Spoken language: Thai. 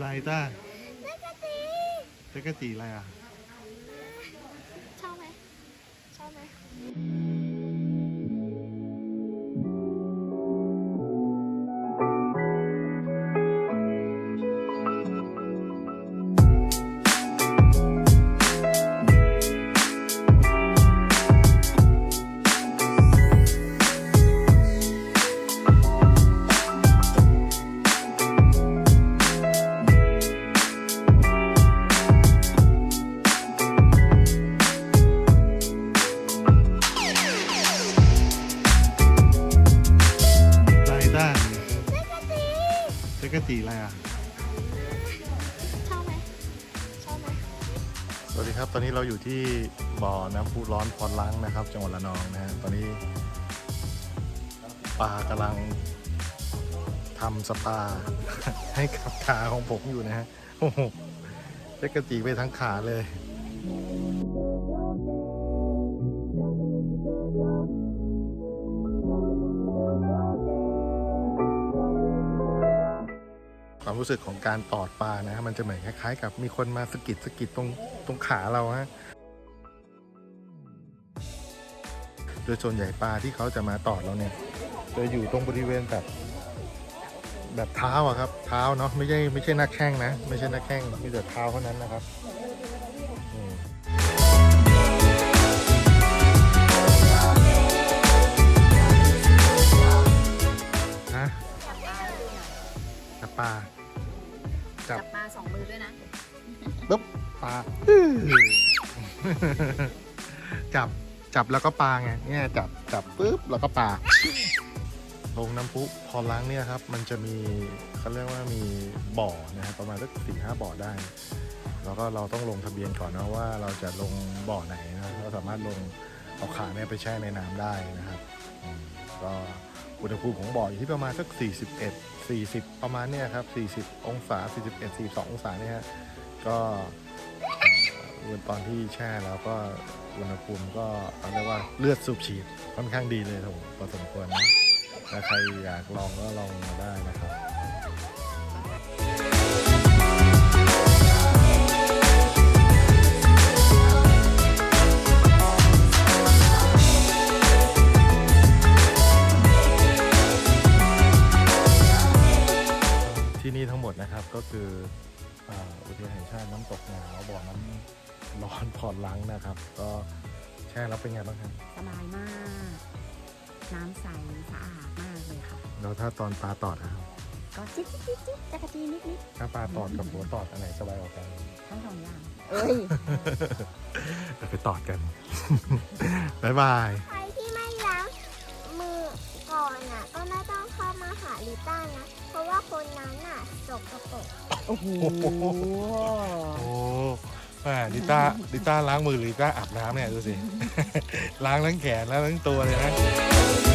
ไรต้าจักรจีจักรจีอะไรอะ ชอบไหมชอบไหม จักรจีอะไรอะ ชอบไหมชอบไหมสวัสดีครับ ตอนนี้เราอยู่ที่บ่อน้ำพุร้อนพรล้างนะครับ จังหวัดระนองนะฮะ ตอนนี้ปลากำลังทำสปา ให้กับขาของผมอยู่นะฮะ โอ้โหจักรจีไปทั้งขาเลย ความรู้สึกของการตอดปลานะฮะมันจะเหมือนคล้ายๆ กับมีคนมาสกิดสกิดตรงตรงขาเราฮะโดยส่วนใหญ่ปลาที่เขาจะมาตอดเราเนี่ยจะอยู่ตรงบริเวณแบบ แบบเท้าอะครับ เท้าเนาะไม่ใช่ไม่ใช่หน้าแข้งนะ ไม่ใช่หน้าแข้งมีแต่เท้าเท่านั้นนะครับนะปลา จับปลาจับจับปลาสองมือด้วยนะปุ๊บปลาจับจับแล้วก็ปลาไงเนี่ยจับจับปุ๊บแล้วก็ปลาลงน้ำพุพอล้างเนี่ยครับ มันจะมีเขาเรียกว่ามีบ่อนะครับประมาณสักสี่ห้าบ่อได้ แล้วก็เราต้องลงทะเบียนก่อนนะว่าเราจะลงบ่อไหนนะเราสามารถลงเอาขาเนี่ยไปแช่ในน้ำได้นะครับอืมก็ อุณหภูมิของบ่ออยู่ที่ประมาณสัก 41 40 ประมาณเนี่ยครับ 40 องศา 41 42 องศาเนี่ยฮะก็เตอนที่แช่แล้วก็อุณหภูมิก็เรียกว่าเลือดสูบฉีดค่อนข้างดีเลยผมพอสมควรนะถ้าใครอยากลองก็ลองมาได้นะครับ ที่นี่ทั้งหมดนะครับก็คืออ่าอุทยานแห่งชาติน้ำตกหนาวบ่อน้ำร้อนผ่อนล้างนะครับ ก็แช่แล้วเป็นไงบ้างครับสบายมาก น้ำใสสะอาดมากเลยค่ะแล้วถ้าตอนปลาตอดนะครับก็จิ๊ดจิ๊ดจิ๊ดจิ๊ดจักรจีนิดนิดถ้าปลาตอดกับหัวตอดอันไหนสบายกว่ากันทั้งสองอย่างเอ้ยเดี๋ยวไปตอดกันบ๊ายบาย มาหาลิต้านะ เพราะว่าคนนั้นน่ะสกปรกโอ้โหโอ้แม่ลิต้าลิต้าล้างมือหรือลิต้าอาบน้ำเนี่ยดูสิ ล้างทั้งแขนแล้วทั้งตัวเลยนะเ